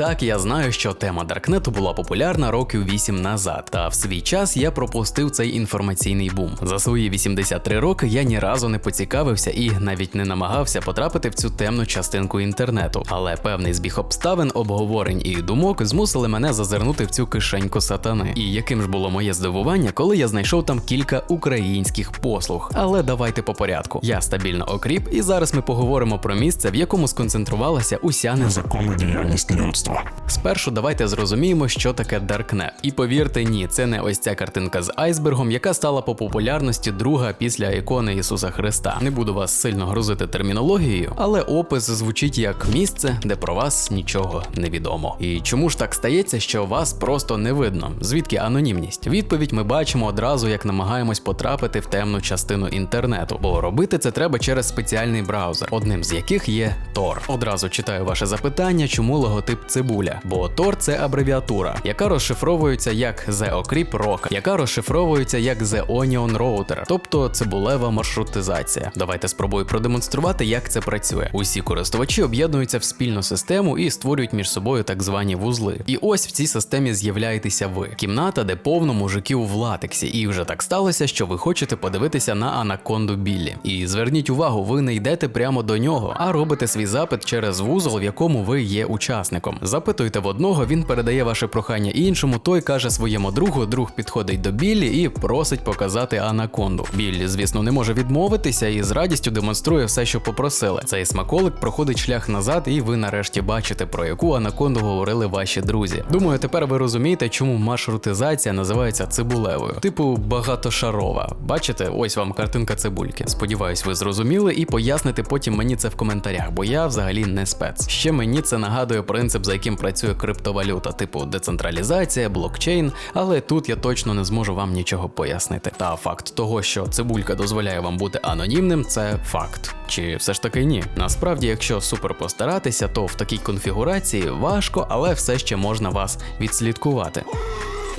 Так, я знаю, що тема Даркнету була популярна років 8 назад, та в свій час я пропустив цей інформаційний бум. За свої 83 роки я ні разу не поцікавився і навіть не намагався потрапити в цю темну частинку інтернету. Але певний збіг обставин, обговорень і думок змусили мене зазирнути в цю кишеньку сатани. І яким ж було моє здивування, коли я знайшов там кілька українських послуг. Але давайте по порядку. Я стабільно окріп, і зараз ми поговоримо про місце, в якому сконцентрувалася уся незаконна діяльність людства. Спершу давайте зрозуміємо, що таке Даркнет. І повірте, ні, це не ось ця картинка з айсбергом, яка стала по популярності друга після ікони Ісуса Христа. Не буду вас сильно грузити термінологією, але опис звучить як місце, де про вас нічого не відомо. І чому ж так стається, що вас просто не видно? Звідки анонімність? Відповідь ми бачимо одразу, як намагаємось потрапити в темну частину інтернету, бо робити це треба через спеціальний браузер, одним з яких є Tor. Одразу читаю ваше запитання, чому логотип цибуля? Бо Tor – це абревіатура, яка розшифровується як The Ocryp Rock, яка розшифровується як The Onion Router, тобто цибулева маршрутизація. Давайте спробую продемонструвати, як це працює. Усі користувачі об'єднуються в спільну систему і створюють між собою так звані вузли. І ось в цій системі з'являєтеся ви. Кімната, де повно мужиків в латексі, і вже так сталося, що ви хочете подивитися на анаконду Біллі. І зверніть увагу, ви не йдете прямо до нього, а робите свій запит через вузол, в якому ви є учасником. Запитуєте в одного, він передає ваше прохання іншому, той каже своєму другу, друг підходить до Біллі і просить показати анаконду. Біллі, звісно, не може відмовитися і з радістю демонструє все, що попросили. Цей смаколик проходить шлях назад, і ви нарешті бачите, про яку анаконду говорили ваші друзі. Думаю, тепер ви розумієте, чому маршрутизація називається цибулевою, типу багатошарова. Бачите, ось вам картинка цибульки. Сподіваюсь, ви зрозуміли і поясните потім мені це в коментарях, бо я взагалі не спец. Ще мені це нагадує принцип, за яким працює криптовалюта, типу децентралізація, блокчейн, але тут я точно не зможу вам нічого пояснити. Та факт того, що цибулька дозволяє вам бути анонімним, це факт. Чи все ж таки ні? Насправді, якщо супер постаратися, то в такій конфігурації важко, але все ще можна вас відслідкувати.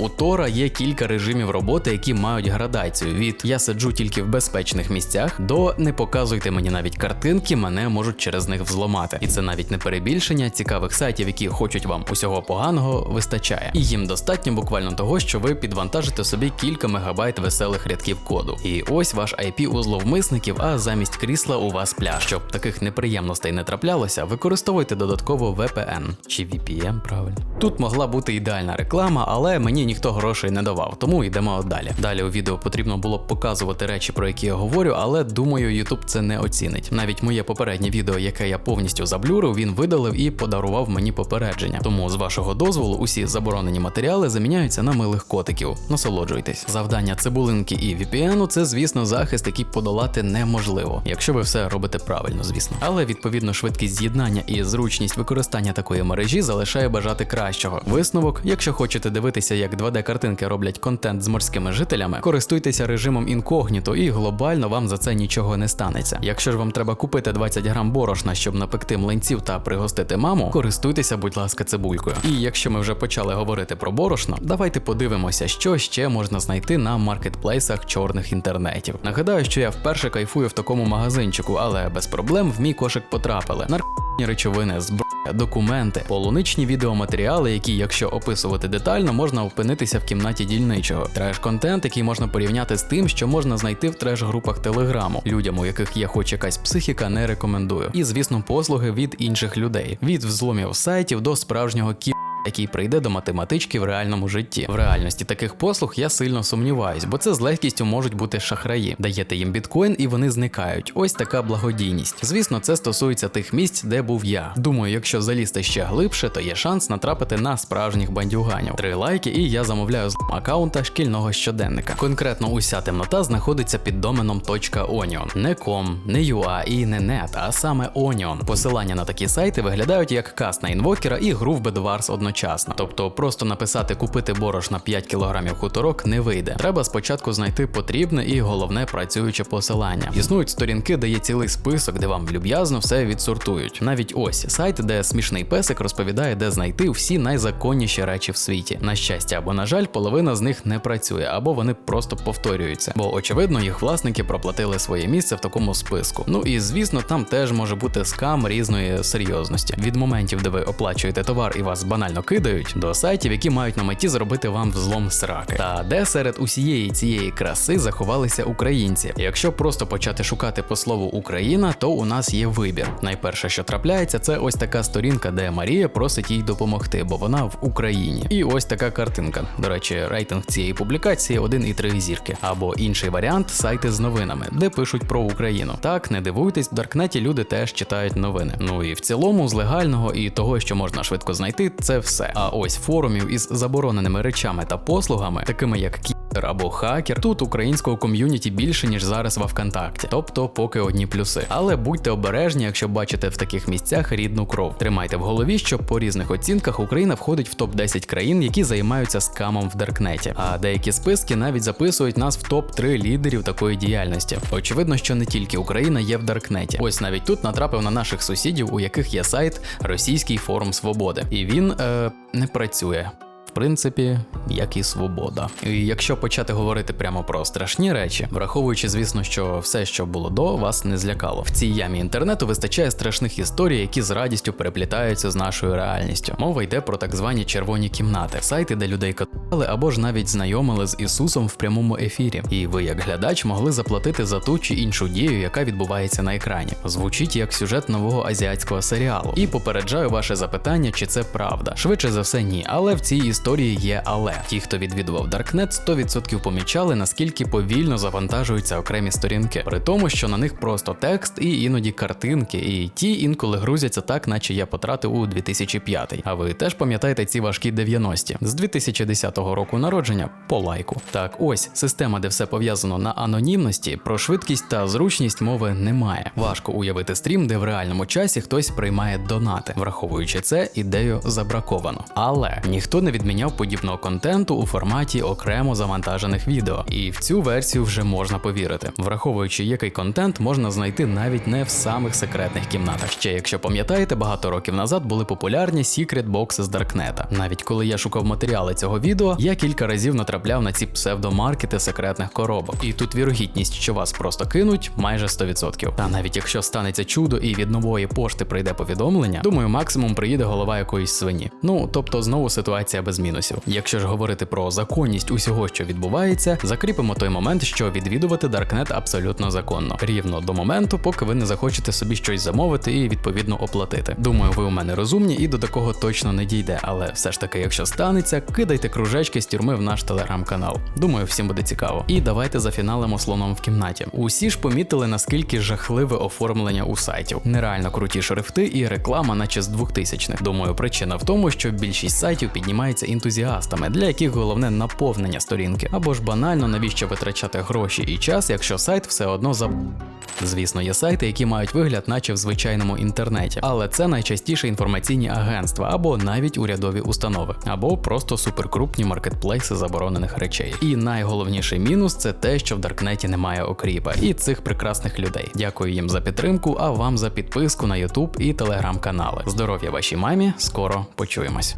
У Тора є кілька режимів роботи, які мають градацію від я сиджу тільки в безпечних місцях до не показуйте мені навіть картинки, мене можуть через них взломати. І це навіть не перебільшення цікавих сайтів, які хочуть вам усього поганого, вистачає. І їм достатньо буквально того, що ви підвантажите собі кілька мегабайт веселих рядків коду. І ось ваш IP у зловмисників, а замість крісла у вас пляж. Щоб таких неприємностей не траплялося, використовуйте додатково VPN чи VPN, правильно. Тут могла бути ідеальна реклама, але мені ніхто грошей не давав, тому йдемо далі. Далі у відео потрібно було б показувати речі, про які я говорю, але думаю, YouTube це не оцінить. Навіть моє попереднє відео, яке я повністю заблюрив, він видалив і подарував мені попередження. Тому з вашого дозволу усі заборонені матеріали заміняються на милих котиків. Насолоджуйтесь. Завдання цибулинки і VPN – це, звісно, захист, який подолати неможливо, якщо ви все робите правильно, звісно. Але відповідно швидкість з'єднання і зручність використання такої мережі залишає бажати кращого. Висновок, якщо хочете дивитися, як 2D-картинки роблять контент з морськими жителями, користуйтеся режимом інкогніто і глобально вам за це нічого не станеться. Якщо ж вам треба купити 20 грам борошна, щоб напекти млинців та пригостити маму, користуйтеся, будь ласка, цибулькою. І якщо ми вже почали говорити про борошно, давайте подивимося, що ще можна знайти на маркетплейсах чорних інтернетів. Нагадаю, що я вперше кайфую в такому магазинчику, але без проблем в мій кошик потрапили. Наркотичні речовини, зброя, документи, полуничні відеоматеріали, які, якщо описувати детально, можна опинитися в кімнаті дільничого. Треш-контент, який можна порівняти з тим, що можна знайти в треш-групах телеграму. Людям, у яких є хоч якась психіка, не рекомендую. І, звісно, послуги від інших людей, від взломів сайтів до справжнього кі який прийде до математички в реальному житті. В реальності таких послуг я сильно сумніваюсь, бо це з легкістю можуть бути шахраї. Даєте їм біткоін і вони зникають. Ось така благодійність. Звісно, це стосується тих місць, де був я. Думаю, якщо залізти ще глибше, то є шанс натрапити на справжніх бандюганів. Три лайки, і я замовляю з аккаунта шкільного щоденника. Конкретно уся темнота знаходиться під доменом .onion. Не com, не UA і не net, а саме Onion. Посилання на такі сайти виглядають як каст на інвокера і гру в Bedwars одночасно. Одночасно. Тобто просто написати купити борошна 5 кг хуторок не вийде. Треба спочатку знайти потрібне і головне працююче посилання. Існують сторінки, де є цілий список, де вам люб'язно все відсортують. Навіть ось сайт, де смішний песик розповідає, де знайти всі найзаконніші речі в світі. На щастя або на жаль, половина з них не працює, або вони просто повторюються. Бо очевидно, їх власники проплатили своє місце в такому списку. Ну і звісно, там теж може бути скам різної серйозності. Від моментів, де ви оплачуєте товар і вас банально кидають, до сайтів, які мають на меті зробити вам взлом сраки. Та де серед усієї цієї краси заховалися українці. Якщо просто почати шукати по слову Україна, то у нас є вибір. Найперше, що трапляється, це ось така сторінка, де Марія просить їй допомогти, бо вона в Україні. І ось така картинка. До речі, рейтинг цієї публікації 1,3 зірки. Або інший варіант сайти з новинами, де пишуть про Україну. Так, не дивуйтесь, в Даркнеті люди теж читають новини. Ну і в цілому, з легального і того, що можна швидко знайти, це все. А ось форумів із забороненими речами та послугами, такими як Кітер або хакер, тут українського ком'юніті більше ніж зараз во ВКонтакті, тобто поки одні плюси. Але будьте обережні, якщо бачите в таких місцях рідну кров. Тримайте в голові, що по різних оцінках Україна входить в топ 10 країн, які займаються скамом в Даркнеті. А деякі списки навіть записують нас в топ 3 лідерів такої діяльності. Очевидно, що не тільки Україна є в Даркнеті. Ось навіть тут натрапив на наших сусідів, у яких є сайт Російський форум свободи, і він е, не працює. Принципі, як і свобода. І якщо почати говорити прямо про страшні речі, враховуючи, звісно, що все, що було до, вас не злякало. В цій ямі інтернету вистачає страшних історій, які з радістю переплітаються з нашою реальністю. Мова йде про так звані червоні кімнати, сайти, де людей катували або ж навіть знайомили з Ісусом в прямому ефірі. І ви, як глядач, могли заплатити за ту чи іншу дію, яка відбувається на екрані. Звучить як сюжет нового азіатського серіалу. І попереджаю ваше запитання, чи це правда. Швидше за все, ні. Але в цій історії є але. Ті, хто відвідував Darknet, 100% помічали, наскільки повільно завантажуються окремі сторінки, при тому, що на них просто текст і іноді картинки, і ті інколи грузяться так, наче я потратив у 2005. А ви теж пам'ятаєте ці важкі 90-ті з 2010 року народження по лайку. Так, ось система, де все пов'язано на анонімності, про швидкість та зручність мови немає. Важко уявити стрім, де в реальному часі хтось приймає донати. Враховуючи це, ідею забраковано. Але ніхто не відміняв подібного контенту у форматі окремо завантажених відео, і в цю версію вже можна повірити, враховуючи, який контент можна знайти навіть не в самих секретних кімнатах. Ще якщо пам'ятаєте, багато років назад були популярні секрет бокси з Даркнета. Навіть коли я шукав матеріали цього відео, я кілька разів натрапляв на ці псевдомаркети секретних коробок. І тут вірогідність, що вас просто кинуть, майже 100%. Та навіть якщо станеться чудо і від нової пошти прийде повідомлення, думаю, максимум приїде голова якоїсь свині. Ну тобто знову ситуація без мінусів. Якщо ж говорити про законність усього, що відбувається, закріпимо той момент, що відвідувати Даркнет абсолютно законно, рівно до моменту, поки ви не захочете собі щось замовити і відповідно оплатити. Думаю, ви у мене розумні і до такого точно не дійде, але все ж таки, якщо станеться, кидайте кружечки з тюрми в наш телеграм-канал. Думаю, всім буде цікаво. І давайте зафіналимо слоном в кімнаті. Усі ж помітили, наскільки жахливе оформлення у сайтів. Нереально круті шрифти і реклама, наче з 2000-х. Думаю, причина в тому, що більшість сайтів піднімається ентузіастами, для яких головне наповнення сторінки, або ж банально навіщо витрачати гроші і час, якщо сайт все одно заб... Звісно, є сайти, які мають вигляд, наче в звичайному інтернеті, але це найчастіше інформаційні агентства або навіть урядові установи, або просто суперкрупні маркетплейси заборонених речей. І найголовніший мінус це те, що в Даркнеті немає окріпа і цих прекрасних людей. Дякую їм за підтримку, а вам за підписку на YouTube і телеграм-канали. Здоров'я вашій мамі, скоро почуємось.